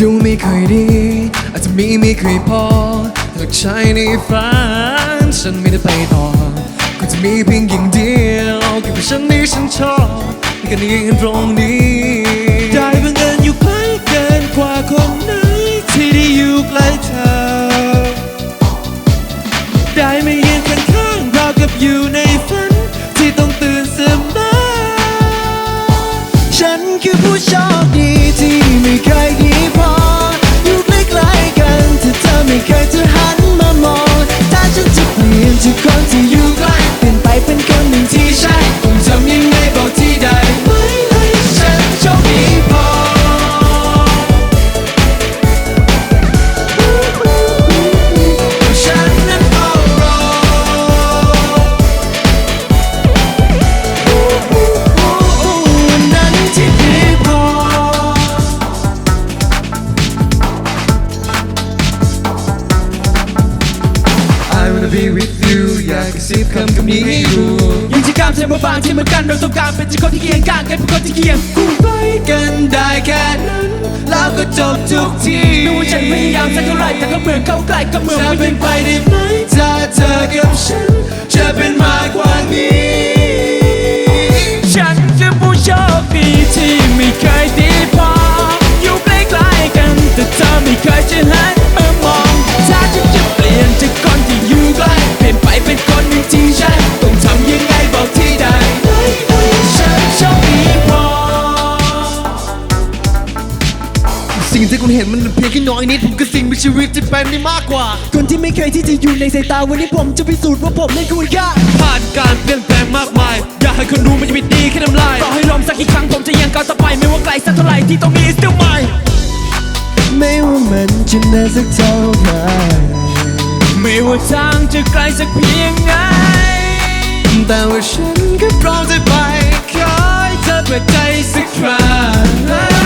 ดูไม่เคยดี อาจจะมีไม่เคยพอหากใช้ในฝันฉันไม่ได้ไปต่อก็จะมีเพียงอย่างเดียวเกี่ยวกับฉันที่ฉันชอบแค่นี้ตรงนี้ได้บังเอิญอยู่ใกล้เกินกว่าคนไหนที่ได้อยู่ใกล้เธอ ได้ไมายืนข้างๆรากับอยู่ในฝันที่ต้องตื่นเสมอฉันคือผู้โชคดีที่ไม่เคยดี กกระซิบคำคำนี้ให้รู้ยังจะกล้ามเทมบางที่เหมือนกันเราต้องการเป็นเจ้าคนที่เคียงข้างกันเป็นคนที่เคียงคู่ไปกันได้แค่นั้นแล้วก็จบทุกทีไม่ว่าฉันพยายามสักเท่าไหร่แต่ก็เหมือนเข้าใกล้ก็เหมือนจะว่าเป็ยิ่นงไปได้ไหมถ้า งที่คุณเห็นมันเพียงแค่น้อยนิดผมก็สิ่งมีชีวิตที่เป็นได้มากกว่า คนที่ไม่เคยที่จะอยู่ในสายตาวันนี้ผมจะพิสูจน์ว่าผมนั้นคุณค่าผ่านการเปลี่ยนแปลงมากมาย อยากให้คนรู้มันจะไม่ดีแค่น้ำลายต่อให้ลมสักกี่ครั้งผมจะยังก้าวต่อไปไม่ว่าไกลสักเท่าไหร่ที่ตรงนี้ still mine ไม่ว่ามันจะนานสักเท่าไหร่ไม่ว่าทางจะไกลสักเพียงไหนแต่ว่าฉันก็พร้อมจะไปขอให้เธอเปิดใจสักครั้ง